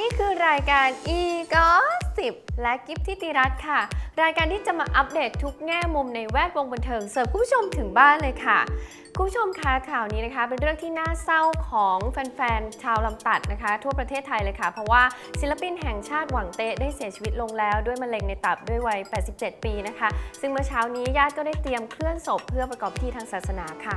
นี่คือรายการ e g o 10และกิฟที่ติรัตน์ค่ะ รายการที่จะมาอัปเดตทุกแง่มุมในแวดวงบันเทิงเสิร์ฟผู้ชมถึงบ้านเลยค่ะ คุณผู้ชมคะข่าวนี้นะคะ เป็นเรื่องที่น่าเศร้าของแฟนๆชาวลำตัดนะคะ ทั่วประเทศไทยเลยค่ะ เพราะว่าศิลปินแห่งชาติหวังเตะได้เสียชีวิตลงแล้วด้วยมะเร็งในตับด้วยวัย 87 ปีนะคะ ซึ่งเมื่อเช้านี้ญาติก็ได้เตรียมเคลื่อนศพเพื่อประกอบพิธีทางศาสนาค่ะ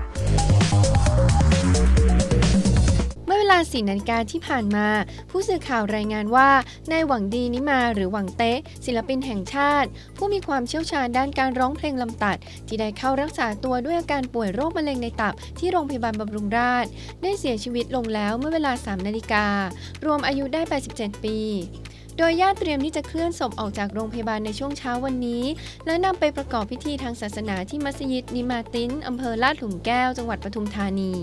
มื่อเวลา4นาฬิกาที่ผ่านมา ผู้สื่อข่าวรายงานว่านายหวังดีนิมาหรือหวังเต๊ะศิลปินแห่งชาติ ผู้มีความเชี่ยวชาญด้านการร้องเพลงลำตัด ที่ได้เข้ารักษาตัวด้วยอาการป่วยโรคมะเร็งในตับที่โรงพยาบาลบำรุงราษฎร์ได้เสียชีวิตลงแล้วเมื่อเวลา3นาฬิการวมอายุได้ 87 ปีโดยญาติเตรียมที่จะเคลื่อนศพออกจากโรงพยาบาลในช่วงเช้าวันนี้ และนำไปประกอบพิธีทางศาสนาที่มัสยิดนิมาตินอำเภอลาดหลุมแก้ว จังหวัดปทุมธานี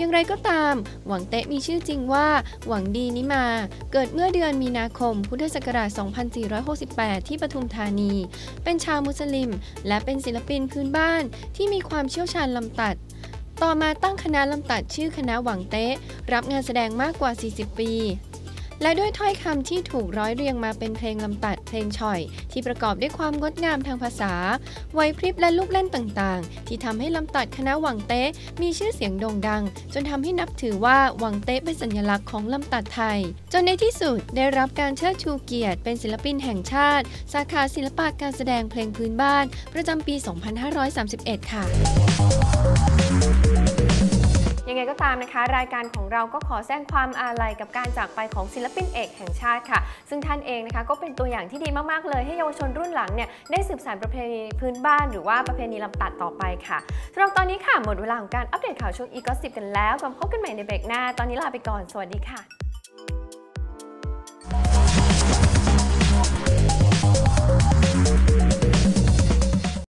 อย่างไรก็ตาม หวังเตะมีชื่อจริงว่า หวังดีนิมา เกิดเมื่อเดือนมีนาคม พุทธศักราช 2468 ที่ปทุมธานี เป็นชาวมุสลิม และเป็นศิลปินพื้นบ้านที่มีความเชี่ยวชาญลำตัดต่อมาตั้งคณะลำตัดชื่อคณะหวังเตะ รับงานแสดงมากกว่า 40 ปี และด้วยถ้อยคำที่ถูกร้อยเรียงมาเป็นเพลงลำตัดเพลงฉ่อย ที่ประกอบด้วยความงดงามทางภาษาไหวพริบและลูกเล่นต่างๆ ที่ทำให้ลำตัดคณะหวังเต๊ะมีชื่อเสียงโด่งดัง จนทำให้นับถือว่าหวังเต๊ะเป็นสัญลักษณ์ของลำตัดไทย จนในที่สุดได้รับการเชิดชูเกียรติเป็นศิลปินแห่งชาติ สาขาศิลปะการแสดงเพลงพื้นบ้าน ประจำปี 2531 ค่ะ ยังไงก็ตามนะคะ รายการของเราก็ขอแสดงความอาลัยกับการจากไปของศิลปินเอกแห่งชาติค่ะ ซึ่งท่านเองนะคะก็เป็นตัวอย่างที่ดีมากๆ เลยให้เยาวชนรุ่นหลังเนี่ยได้สืบสานประเพณีพื้นบ้านหรือว่าประเพณีลำตัดต่อไปค่ะสำหรับตอนนี้ค่ะหมดเวลาของการอัปเดตข่าวช่วงอีกอสิบกันแล้วกลับพบกันใหม่ในเบรกหน้า ตอนนี้ลาไปก่อน สวัสดีค่ะ